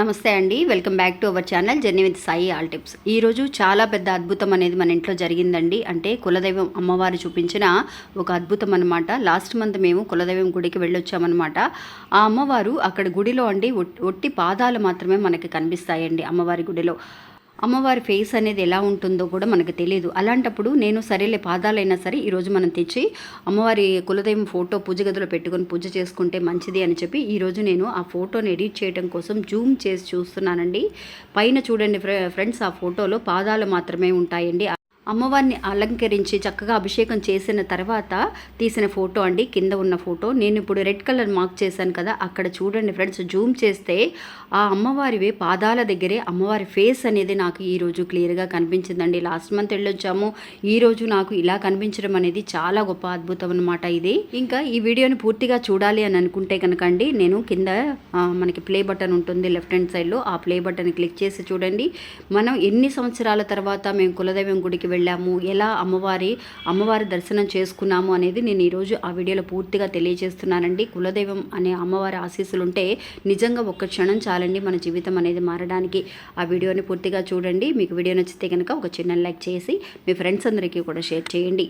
నమస్తే అండి welcome back to our channel journey with Sai all tips. ఈరోజు చాలా పెద్ద అద్భుతం అనేది మన ఇంట్లో జరిగిందండి. అంటే కులదైవం అమ్మవారు చూపించిన ఒక అద్భుతం అనమాట లాస్ట్ మంత్ మేము కులదైవం గుడికి వెళ్ళొచ్చామన్నమాట. ఆ అమ్మవారు అక్కడ గుడిలో అండి ఒట్టి పాదాలు మాత్రమే మనకి కనిపిస్తాయండి అమ్మవారి గుడిలో. అమ్మవారి ఫేస్ అనేది ఎలా ఉంటుందో కూడా మనకు తెలియదు అలాంటప్పుడు నేను సరేలే పాదాలైనా సరే ఈరోజు మనం తెచ్చి అమ్మవారి కులదైవం ఫోటో పూజ గదిలో పెట్టుకొని పూజ చేసుకుంటే మంచిది అని చెప్పి ఈరోజు నేను ఆ ఫోటోని ఎడిట్ చేయడం కోసం జూమ్ చేసి చూస్తున్నానండి. పైన చూడండి ఫ్రెండ్స్ ఆ ఫోటోలో పాదాలు మాత్రమే ఉంటాయండి. అమ్మవారిని అలంకరించి చక్కగా అభిషేకం చేసిన తర్వాత తీసిన ఫోటో అండి కింద ఉన్న ఫోటో. నేను ఇప్పుడు రెడ్ కలర్ మార్క్ చేశాను కదా అక్కడ చూడండి ఫ్రెండ్స్ జూమ్ చేస్తే ఆ అమ్మవారివి పాదాల దగ్గరే అమ్మవారి ఫేస్ అనేది నాకు ఈరోజు క్లియర్గా కనిపించిందండి. లాస్ట్ మంత్ వెళ్ళొచ్చాము ఈరోజు నాకు ఇలా కనిపించడం అనేది చాలా గొప్ప అద్భుతం అనమాట ఇది. ఇంకా ఈ వీడియోని పూర్తిగా చూడాలి అని అనుకుంటే కనుక అండి నేను కింద మనకి ప్లే బటన్ ఉంటుంది లెఫ్ట్ హ్యాండ్ సైడ్లో ఆ ప్లే బటన్ క్లిక్ చేసి చూడండి. మనం ఎన్ని సంవత్సరాల తర్వాత మేము కులదైవం గుడికి వెళ్ళాము ఎలా అమ్మవారి అమ్మవారి దర్శనం చేసుకున్నాము అనేది నేను ఈరోజు ఆ వీడియోలో పూర్తిగా తెలియజేస్తున్నానండి. కులదైవం అనే అమ్మవారి ఆశీస్సులు ఉంటే నిజంగా ఒక్క క్షణం చాలండి మన జీవితం అనేది మారడానికి. ఆ వీడియోని పూర్తిగా చూడండి. మీకు వీడియో నచ్చితే కనుక ఒక చిన్న లైక్ చేసి మీ ఫ్రెండ్స్ అందరికీ కూడా షేర్ చేయండి.